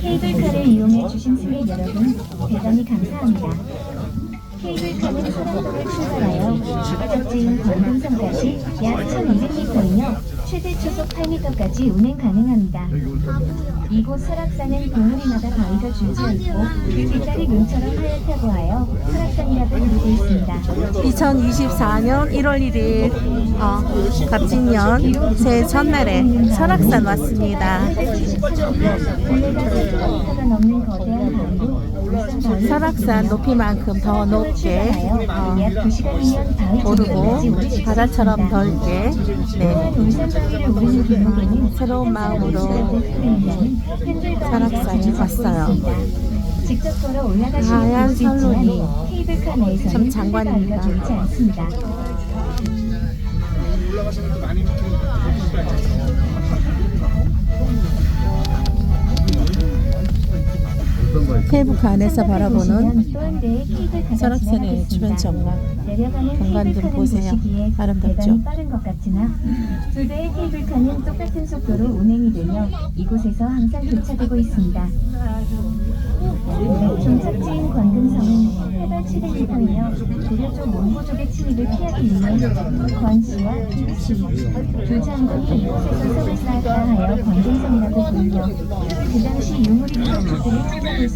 케이블카를 이용해 주신 승객 여러분 대단히 감사합니다. 케이블카는 서남동을 출발하여 목적지인 광금성까지 약 1,200m이며 최대 초속 8m까지 운행 가능합니다. 이곳 설악산은 봉우리마다 바위가 줄지어 있고 뒷다리 눈처럼 하얗다고 하여 설악산이라고 부르고 있습니다. 2024년 1월 1일 어, 갑진년 새해 첫날에 설악산 왔습니다. 올해가 4km가 넘는 거대한 바위로 울산 바위 설악산 높이만큼 더 높게 어, 약 2시간이면 바위 오르고 바다처럼 넓게 네, 길목에는 새로운 마음으로 설악산에 왔어요. 하얀 케이블카 내에서는 참 장관입니다. 케이블카 안에서 바라보는 설악산의 주변. 전망 내려가는 경관 좀 케이블카는 보세요. 아름답죠? 대단히 빠른 것 같으나 두 대의 케이블카는 똑같은 속도로 운행이 되며 이곳에서 항상 교차되고 있습니다. 종착지인 관금성은 해발 700m이며 고려족 몽고족의 침입을 피하기 위해 권씨와 김씨 두 장군이 이곳에서 석을 쌓았다 하여 관금성이라고 불리며 그 당시 유물이 프로젝트를 찾아볼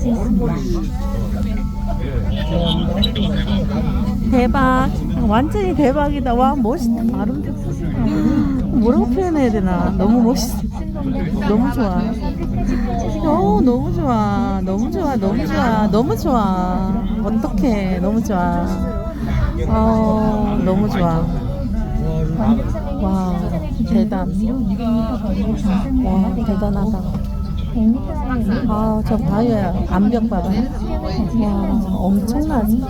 대박. 완전히 대박이다. 와 멋있다. 아름답다. 뭐라고 표현해야 되나? 너무 멋있어. 너무 좋아. 어 너무 좋아. 너무 좋아. 너무 좋아. 너무 좋아. 어떡해. 너무 좋아. 어 너무 좋아. 와, 대단. 위로 200m 거리의 정상 와 대단하다 아저 바위야 암벽 봐봐요 수령을 가진 와, 엄청나지.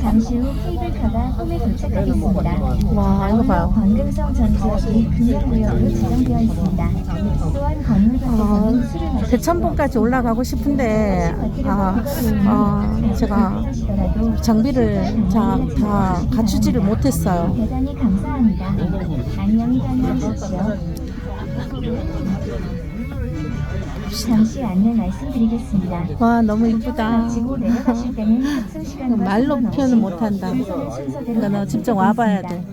잠시 후 케이블카가 홈에 도착하겠습니다. 와 이거 봐요 관금성 전지역이 금연구역으로 지정되어 있습니다. 또한 건물 밖에서는 술을 대천봉까지 올라가고 싶은데 아, 아 제가 장비를 자, 다 갖추지를 못했어요. 대단히 감사합니다. 안녕히 다녀오십시오. 잠시 안내 말씀드리겠습니다. 와 너무 이쁘다. 마치고 내려가실 때는 탑승 시간과 말로 표현을 못한다. 그러니까 너 직접 와봐야 돼.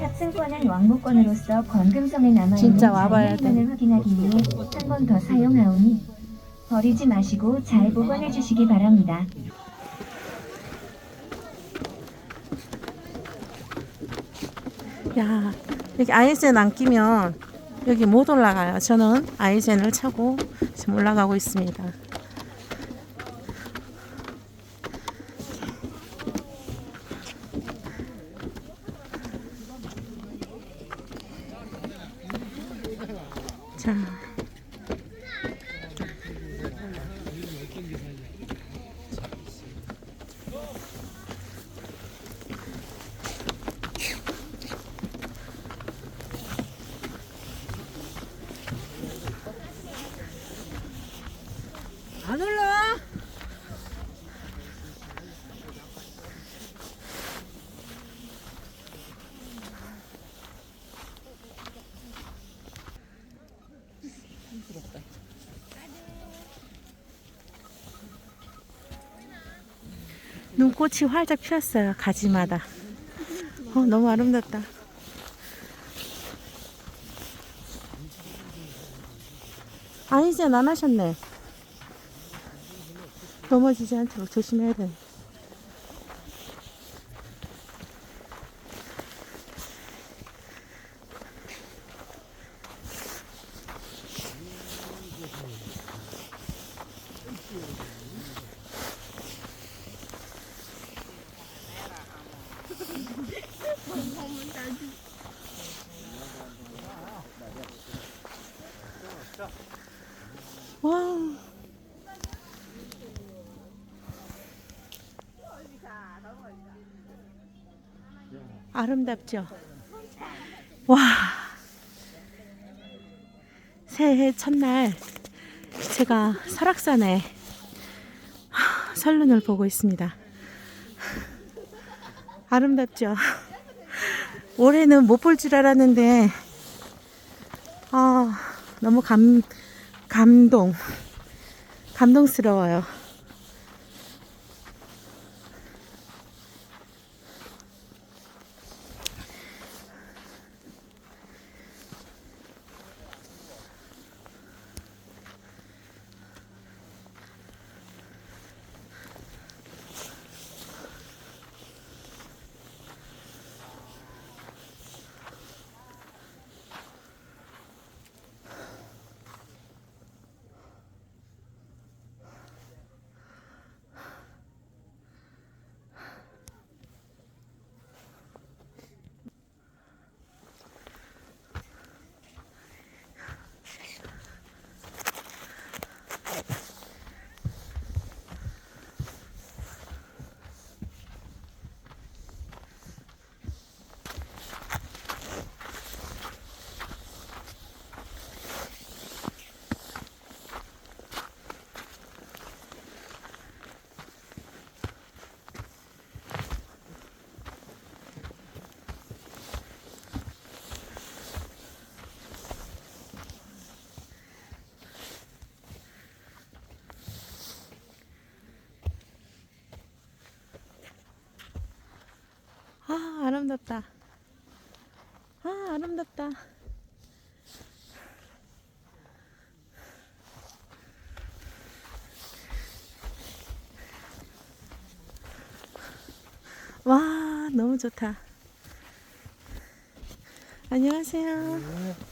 탑승권은 왕복권으로서 권금성에 남아 진짜 있는 와봐야 돼. 확인하기 위해 한 번 더 사용하오니 버리지 마시고 잘 보관해 주시기 바랍니다. 야 여기 아이젠 안 끼면 여기 못 올라가요. 저는 아이젠을 차고 지금 올라가고 있습니다. 자. 안 올라와? 눈꽃이 활짝 피었어요 가지마다. 어, 너무 아름답다. 아 이제 안 하셨네. 넘어지지 않도록 조심해야 돼. 와. 아름답죠? 와. 새해 첫날 제가 설악산에 하, 설눈을 보고 있습니다. 아름답죠? 올해는 못 볼 줄 알았는데 아 너무 감 감동 감동스러워요. 아 아름답다. 아 아름답다. 와 너무 좋다. 안녕하세요.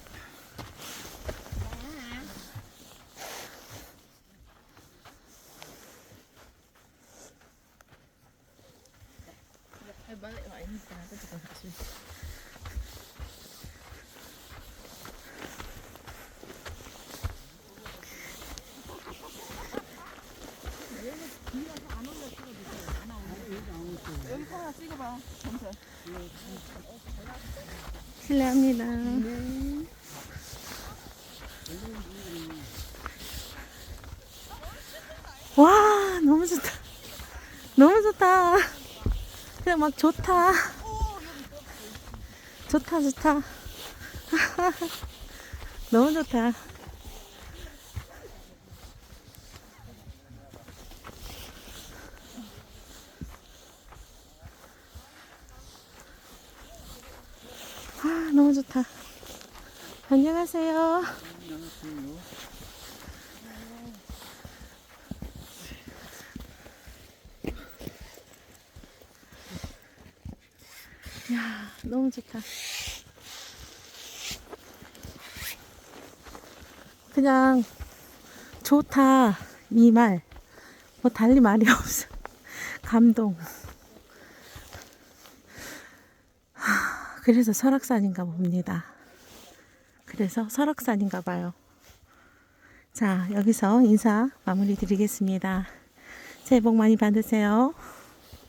실례합니다. 와, 너무 좋다. 너무 좋다. 그냥 막 좋다. 좋다, 좋다. 너무 좋다. 아, 너무 좋다. 안녕하세요. 야, 너무 좋다. 그냥 좋다 이 말. 뭐 달리 말이 없어. 감동. 하, 그래서 설악산인가 봅니다. 그래서 설악산인가 봐요. 자, 여기서 인사 마무리 드리겠습니다. 새해 복 많이 받으세요.